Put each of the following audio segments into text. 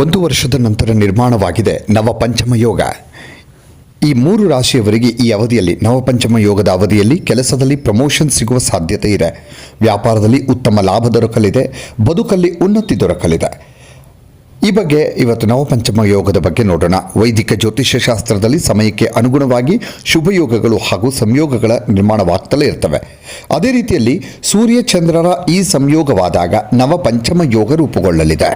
ಒಂದು ವರ್ಷದ ನಂತರ ನಿರ್ಮಾಣವಾಗಿದೆ ನವಪಂಚಮ ಯೋಗ. ಈ ಮೂರು ರಾಶಿಯವರಿಗೆ ಈ ಅವಧಿಯಲ್ಲಿ, ನವಪಂಚಮ ಯೋಗದ ಅವಧಿಯಲ್ಲಿ ಕೆಲಸದಲ್ಲಿ ಪ್ರಮೋಷನ್ ಸಿಗುವ ಸಾಧ್ಯತೆ ಇದೆ. ವ್ಯಾಪಾರದಲ್ಲಿ ಉತ್ತಮ ಲಾಭ ದೊರಕಲಿದೆ. ಬದುಕಲ್ಲಿ ಉನ್ನತಿ ದೊರಕಲಿದೆ. ಈ ಬಗ್ಗೆ ಇವತ್ತು ನವಪಂಚಮ ಯೋಗದ ಬಗ್ಗೆ ನೋಡೋಣ. ವೈದಿಕ ಜ್ಯೋತಿಷ್ಯ ಶಾಸ್ತ್ರದಲ್ಲಿ ಸಮಯಕ್ಕೆ ಅನುಗುಣವಾಗಿ ಶುಭ ಯೋಗಗಳು ಹಾಗೂ ಸಂಯೋಗಗಳ ನಿರ್ಮಾಣವಾಗ್ತಲೇ ಇರ್ತವೆ. ಅದೇ ರೀತಿಯಲ್ಲಿ ಸೂರ್ಯ ಚಂದ್ರರ ಈ ಸಂಯೋಗವಾದಾಗ ನವಪಂಚಮ ಯೋಗ ರೂಪುಗೊಳ್ಳಲಿದೆ.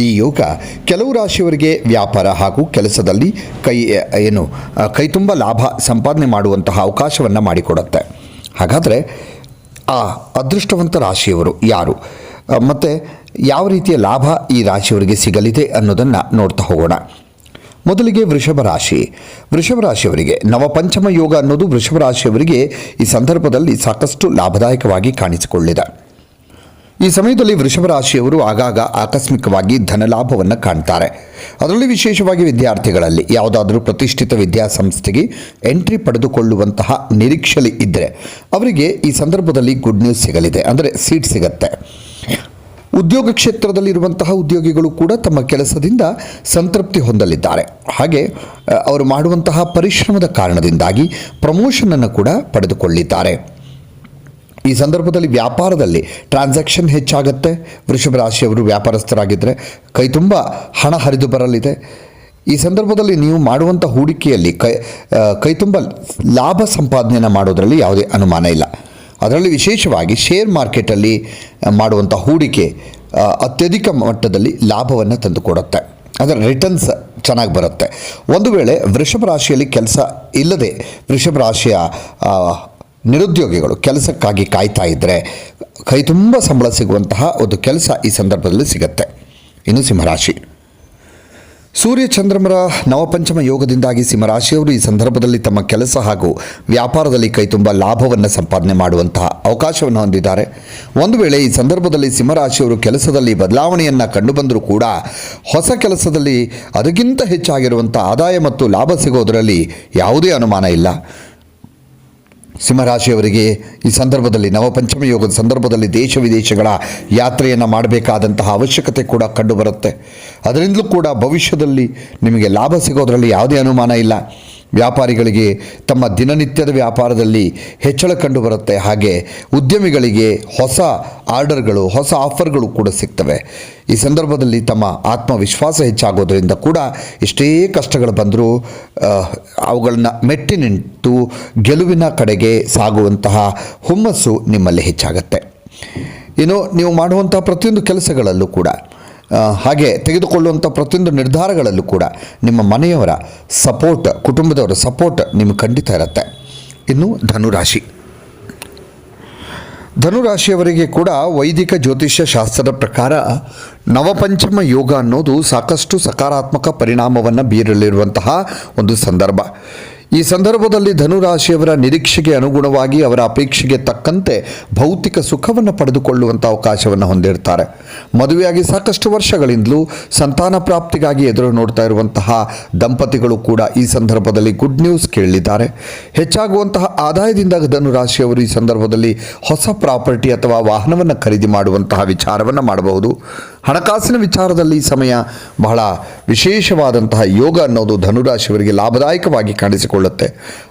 ಈ ಯೋಗ ಕೆಲವು ರಾಶಿಯವರಿಗೆ ವ್ಯಾಪಾರ ಹಾಗೂ ಕೆಲಸದಲ್ಲಿ ಕೈ ಏನು ಕೈತುಂಬ ಲಾಭ ಸಂಪಾದನೆ ಮಾಡುವಂತಹ ಅವಕಾಶವನ್ನು ಮಾಡಿಕೊಡುತ್ತೆ. ಹಾಗಾದರೆ ಆ ಅದೃಷ್ಟವಂತ ರಾಶಿಯವರು ಯಾರು? ಮತ್ತೆ ಯಾವ ರೀತಿಯ ಲಾಭ ಈ ರಾಶಿಯವರಿಗೆ ಸಿಗಲಿದೆ ಅನ್ನೋದನ್ನು ನೋಡ್ತಾ ಹೋಗೋಣ. ಮೊದಲಿಗೆ ವೃಷಭ ರಾಶಿ. ವೃಷಭ ರಾಶಿಯವರಿಗೆ ನವಪಂಚಮ ಯೋಗ ಅನ್ನೋದು ವೃಷಭ ರಾಶಿಯವರಿಗೆ ಈ ಸಂದರ್ಭದಲ್ಲಿ ಸಾಕಷ್ಟು ಲಾಭದಾಯಕವಾಗಿ ಕಾಣಿಸಿಕೊಳ್ಳಿದೆ. ಈ ಸಮಯದಲ್ಲಿ ವೃಷಭ ರಾಶಿಯವರು ಆಗಾಗ ಆಕಸ್ಮಿಕವಾಗಿ ಧನಲಾಭವನ್ನು ಕಾಣ್ತಾರೆ. ಅದರಲ್ಲಿ ವಿಶೇಷವಾಗಿ ವಿದ್ಯಾರ್ಥಿಗಳಲ್ಲಿ ಯಾವುದಾದರೂ ಪ್ರತಿಷ್ಠಿತ ವಿದ್ಯಾಸಂಸ್ಥೆಗೆ ಎಂಟ್ರಿ ಪಡೆದುಕೊಳ್ಳುವಂತಹ ನಿರೀಕ್ಷೆಯಲ್ಲಿ ಇದ್ದರೆ ಅವರಿಗೆ ಈ ಸಂದರ್ಭದಲ್ಲಿ ಗುಡ್ ನ್ಯೂಸ್ ಸಿಗಲಿದೆ. ಅಂದರೆ ಸೀಟ್ ಸಿಗತ್ತೆ. ಉದ್ಯೋಗ ಕ್ಷೇತ್ರದಲ್ಲಿರುವಂತಹ ಉದ್ಯೋಗಿಗಳು ಕೂಡ ತಮ್ಮ ಕೆಲಸದಿಂದ ಸಂತೃಪ್ತಿ ಹೊಂದಲಿದ್ದಾರೆ. ಹಾಗೆ ಅವರು ಮಾಡುವಂತಹ ಪರಿಶ್ರಮದ ಕಾರಣದಿಂದಾಗಿ ಪ್ರಮೋಷನನ್ನು ಕೂಡ ಪಡೆದುಕೊಳ್ಳಿದ್ದಾರೆ ಈ ಸಂದರ್ಭದಲ್ಲಿ ವ್ಯಾಪಾರದಲ್ಲಿ ಟ್ರಾನ್ಸಾಕ್ಷನ್ ಹೆಚ್ಚಾಗುತ್ತೆ. ವೃಷಭ ರಾಶಿಯವರು ವ್ಯಾಪಾರಸ್ಥರಾಗಿದ್ದರೆ ಕೈ ತುಂಬ ಹಣ ಹರಿದು ಬರಲಿದೆ. ಈ ಸಂದರ್ಭದಲ್ಲಿ ನೀವು ಮಾಡುವಂಥ ಹೂಡಿಕೆಯಲ್ಲಿ ಕೈ ಕೈ ತುಂಬ ಲಾಭ ಸಂಪಾದನೆಯನ್ನು ಮಾಡೋದರಲ್ಲಿ ಯಾವುದೇ ಅನುಮಾನ ಇಲ್ಲ. ಅದರಲ್ಲಿ ವಿಶೇಷವಾಗಿ ಶೇರ್ ಮಾರ್ಕೆಟಲ್ಲಿ ಮಾಡುವಂಥ ಹೂಡಿಕೆ ಅತ್ಯಧಿಕ ಮಟ್ಟದಲ್ಲಿ ಲಾಭವನ್ನು ತಂದುಕೊಡುತ್ತೆ. ಅದರ ರಿಟರ್ನ್ಸ್ ಚೆನ್ನಾಗಿ ಬರುತ್ತೆ. ಒಂದು ವೇಳೆ ವೃಷಭ ರಾಶಿಯಲ್ಲಿ ಕೆಲಸ ಇಲ್ಲದೆ ವೃಷಭ ರಾಶಿಯ ನಿರುದ್ಯೋಗಿಗಳು ಕೆಲಸಕ್ಕಾಗಿ ಕಾಯ್ತಾ ಇದ್ದರೆ ಕೈ ತುಂಬ ಸಂಬಳ ಸಿಗುವಂತಹ ಒಂದು ಕೆಲಸ ಈ ಸಂದರ್ಭದಲ್ಲಿ ಸಿಗುತ್ತೆ. ಇನ್ನು ಸಿಂಹರಾಶಿ. ಸೂರ್ಯ ಚಂದ್ರಮರ ನವಪಂಚಮ ಯೋಗದಿಂದಾಗಿ ಸಿಂಹರಾಶಿಯವರು ಈ ಸಂದರ್ಭದಲ್ಲಿ ತಮ್ಮ ಕೆಲಸ ಹಾಗೂ ವ್ಯಾಪಾರದಲ್ಲಿ ಕೈ ತುಂಬ ಲಾಭವನ್ನು ಸಂಪಾದನೆ ಮಾಡುವಂತಹ ಅವಕಾಶವನ್ನು ಹೊಂದಿದ್ದಾರೆ. ಒಂದು ವೇಳೆ ಈ ಸಂದರ್ಭದಲ್ಲಿ ಸಿಂಹರಾಶಿಯವರು ಕೆಲಸದಲ್ಲಿ ಬದಲಾವಣೆಯನ್ನು ಕಂಡುಬಂದರೂ ಕೂಡ ಹೊಸ ಕೆಲಸದಲ್ಲಿ ಅದಕ್ಕಿಂತ ಹೆಚ್ಚಾಗಿರುವಂಥ ಆದಾಯ ಮತ್ತು ಲಾಭ ಸಿಗೋದರಲ್ಲಿ ಯಾವುದೇ ಅನುಮಾನ ಇಲ್ಲ. ಸಿಂಹರಾಶಿಯವರಿಗೆ ಈ ಸಂದರ್ಭದಲ್ಲಿ ನವಪಂಚಮ ಯೋಗದ ಸಂದರ್ಭದಲ್ಲಿ ದೇಶ ವಿದೇಶಗಳ ಯಾತ್ರೆಯನ್ನು ಮಾಡಬೇಕಾದಂತಹ ಅವಶ್ಯಕತೆ ಕೂಡ ಕಂಡುಬರುತ್ತೆ. ಅದರಿಂದಲೂ ಕೂಡ ಭವಿಷ್ಯದಲ್ಲಿ ನಿಮಗೆ ಲಾಭ ಸಿಗೋದರಲ್ಲಿ ಯಾವುದೇ ಅನುಮಾನ ಇಲ್ಲ. ವ್ಯಾಪಾರಿಗಳಿಗೆ ತಮ್ಮ ದಿನನಿತ್ಯದ ವ್ಯಾಪಾರದಲ್ಲಿ ಹೆಚ್ಚಳ ಕಂಡುಬರುತ್ತೆ. ಹಾಗೆ ಉದ್ಯಮಿಗಳಿಗೆ ಹೊಸ ಆರ್ಡರ್ಗಳು, ಹೊಸ ಆಫರ್ಗಳು ಕೂಡ ಸಿಗ್ತವೆ. ಈ ಸಂದರ್ಭದಲ್ಲಿ ತಮ್ಮ ಆತ್ಮವಿಶ್ವಾಸ ಹೆಚ್ಚಾಗೋದರಿಂದ ಕೂಡ ಎಷ್ಟೇ ಕಷ್ಟಗಳು ಬಂದರೂ ಅವುಗಳನ್ನ ಮೆಟ್ಟಿ ನಿಂತು ಗೆಲುವಿನ ಕಡೆಗೆ ಸಾಗುವಂತಹ ಹುಮ್ಮಸ್ಸು ನಿಮ್ಮಲ್ಲಿ ಹೆಚ್ಚಾಗುತ್ತೆ. ಇನ್ನು ನೀವು ಮಾಡುವಂಥ ಪ್ರತಿಯೊಂದು ಕೆಲಸಗಳಲ್ಲೂ ಕೂಡ ಹಾಗೆ ತೆಗೆದುಕೊಳ್ಳುವಂಥ ಪ್ರತಿಯೊಂದು ನಿರ್ಧಾರಗಳಲ್ಲೂ ಕೂಡ ನಿಮ್ಮ ಮನೆಯವರ ಸಪೋರ್ಟ್ ಕುಟುಂಬದವರ ಸಪೋರ್ಟ್ ನಿಮಗೆ ಖಂಡಿತ ಇರುತ್ತೆ. ಇನ್ನು ಧನುರಾಶಿ. ಧನುರಾಶಿಯವರಿಗೆ ಕೂಡ ವೈದಿಕ ಜ್ಯೋತಿಷ್ಯ ಶಾಸ್ತ್ರದ ಪ್ರಕಾರ ನವಪಂಚಮ ಯೋಗ ಅನ್ನೋದು ಸಾಕಷ್ಟು ಸಕಾರಾತ್ಮಕ ಪರಿಣಾಮವನ್ನು ಬೀರಲಿರುವಂತಹ ಒಂದು ಸಂದರ್ಭ. ಈ ಸಂದರ್ಭದಲ್ಲಿ ಧನುರಾಶಿಯವರ ನಿರೀಕ್ಷೆಗೆ ಅನುಗುಣವಾಗಿ ಅವರ ಅಪೇಕ್ಷೆಗೆ ತಕ್ಕಂತೆ ಭೌತಿಕ ಸುಖವನ್ನು ಪಡೆದುಕೊಳ್ಳುವಂಥ ಅವಕಾಶವನ್ನು ಹೊಂದಿರ್ತಾರೆ. ಮದುವೆಯಾಗಿ ಸಾಕಷ್ಟು ವರ್ಷಗಳಿಂದಲೂ ಸಂತಾನ ಪ್ರಾಪ್ತಿಗಾಗಿ ಎದುರು ನೋಡ್ತಾ ಇರುವಂತಹ ದಂಪತಿಗಳು ಕೂಡ ಈ ಸಂದರ್ಭದಲ್ಲಿ ಗುಡ್ ನ್ಯೂಸ್ ಕೇಳಲಿದ್ದಾರೆ ಹೆಚ್ಚಾಗುವಂತಹ ಆದಾಯದಿಂದ ಧನುರಾಶಿಯವರು ಈ ಸಂದರ್ಭದಲ್ಲಿ ಹೊಸ ಪ್ರಾಪರ್ಟಿ ಅಥವಾ ವಾಹನವನ್ನು ಖರೀದಿ ಮಾಡುವಂತಹ ವಿಚಾರವನ್ನು ಮಾಡಬಹುದು. ಹಣಕಾಸಿನ ವಿಚಾರದಲ್ಲಿ ಈ ಸಮಯ ಬಹಳ ವಿಶೇಷವಾದಂತಹ ಯೋಗ ಅನ್ನೋದು ಧನುರಾಶಿಯವರಿಗೆ ಲಾಭದಾಯಕವಾಗಿ ಕಾಣಿಸಿಕೊಳ್ಳುತ್ತೆ.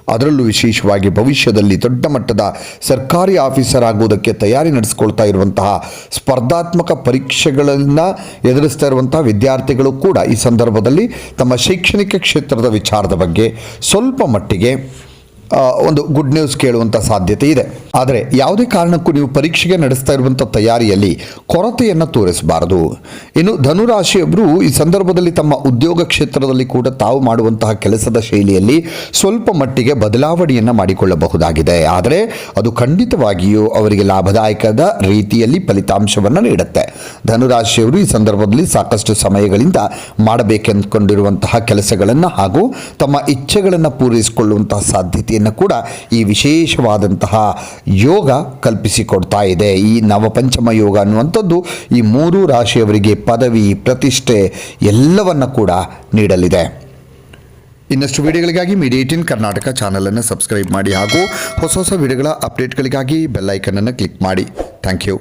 ಅದರಲ್ಲೂ ವಿಶೇಷವಾಗಿ ಭವಿಷ್ಯದಲ್ಲಿ ದೊಡ್ಡ ಮಟ್ಟದ ಸರ್ಕಾರಿ ಆಫೀಸರ್ ಆಗುವುದಕ್ಕೆ ತಯಾರಿ ನಡೆಸಿಕೊಳ್ತಾ ಇರುವಂತಹ ಸ್ಪರ್ಧಾತ್ಮಕ ಪರೀಕ್ಷೆಗಳನ್ನು ಎದುರಿಸ್ತಾ ಇರುವಂತಹ ವಿದ್ಯಾರ್ಥಿಗಳು ಕೂಡ ಈ ಸಂದರ್ಭದಲ್ಲಿ ತಮ್ಮ ಶೈಕ್ಷಣಿಕ ಕ್ಷೇತ್ರದ ವಿಚಾರದ ಬಗ್ಗೆ ಸ್ವಲ್ಪ ಮಟ್ಟಿಗೆ ಒಂದು ಗುಡ್ ನ್ಯೂಸ್ ಕೇಳುವಂಥ ಸಾಧ್ಯತೆ ಇದೆ. ಆದರೆ ಯಾವುದೇ ಕಾರಣಕ್ಕೂ ನೀವು ಪರೀಕ್ಷೆಗೆ ನಡೆಸ್ತಾ ಇರುವಂಥ ತಯಾರಿಯಲ್ಲಿ ಕೊರತೆಯನ್ನು ತೋರಿಸಬಾರದು. ಇನ್ನು ಧನುರಾಶಿಯೊಬ್ಬರು ಈ ಸಂದರ್ಭದಲ್ಲಿ ತಮ್ಮ ಉದ್ಯೋಗ ಕ್ಷೇತ್ರದಲ್ಲಿ ಕೂಡ ತಾವು ಮಾಡುವಂತಹ ಕೆಲಸದ ಶೈಲಿಯಲ್ಲಿ ಸ್ವಲ್ಪ ಮಟ್ಟಿಗೆ ಬದಲಾವಣೆಯನ್ನು ಮಾಡಿಕೊಳ್ಳಬಹುದಾಗಿದೆ. ಆದರೆ ಅದು ಖಂಡಿತವಾಗಿಯೂ ಅವರಿಗೆ ಲಾಭದಾಯಕದ ರೀತಿಯಲ್ಲಿ ಫಲಿತಾಂಶವನ್ನು ನೀಡುತ್ತೆ. ಧನುರಾಶಿಯವರು ಈ ಸಂದರ್ಭದಲ್ಲಿ ಸಾಕಷ್ಟು ಸಮಯಗಳಿಂದ ಮಾಡಬೇಕೆಂದುಕೊಂಡಿರುವಂತಹ ಕೆಲಸಗಳನ್ನು ಹಾಗೂ ತಮ್ಮ ಇಚ್ಛೆಗಳನ್ನು ಪೂರೈಸಿಕೊಳ್ಳುವಂತಹ ಸಾಧ್ಯತೆಯನ್ನು ಕೂಡ ಈ ವಿಶೇಷವಾದಂತಹ ಯೋಗ ಕಲ್ಪಿಸಿಕೊಡ್ತಾ ಇದೆ. ಈ ನವಪಂಚಮ ಯೋಗ ಅನ್ನುವಂಥದ್ದು ಈ ಮೂರು ರಾಶಿಯವರಿಗೆ ಪದವಿ, ಪ್ರತಿಷ್ಠೆ ಎಲ್ಲವನ್ನು ಕೂಡ ನೀಡಲಿದೆ. ಇನ್ನಷ್ಟು ವಿಡಿಯೋಗಳಿಗಾಗಿ ಮೀಡಿಯೇಟ್ ಇನ್ ಕರ್ನಾಟಕ ಚಾನಲನ್ನು ಸಬ್ಸ್ಕ್ರೈಬ್ ಮಾಡಿ ಹಾಗೂ ಹೊಸ ಹೊಸ ವಿಡಿಯೋಗಳ ಅಪ್ಡೇಟ್ಗಳಿಗಾಗಿ ಬೆಲ್ಲೈಕನನ್ನು ಕ್ಲಿಕ್ ಮಾಡಿ. Thank you.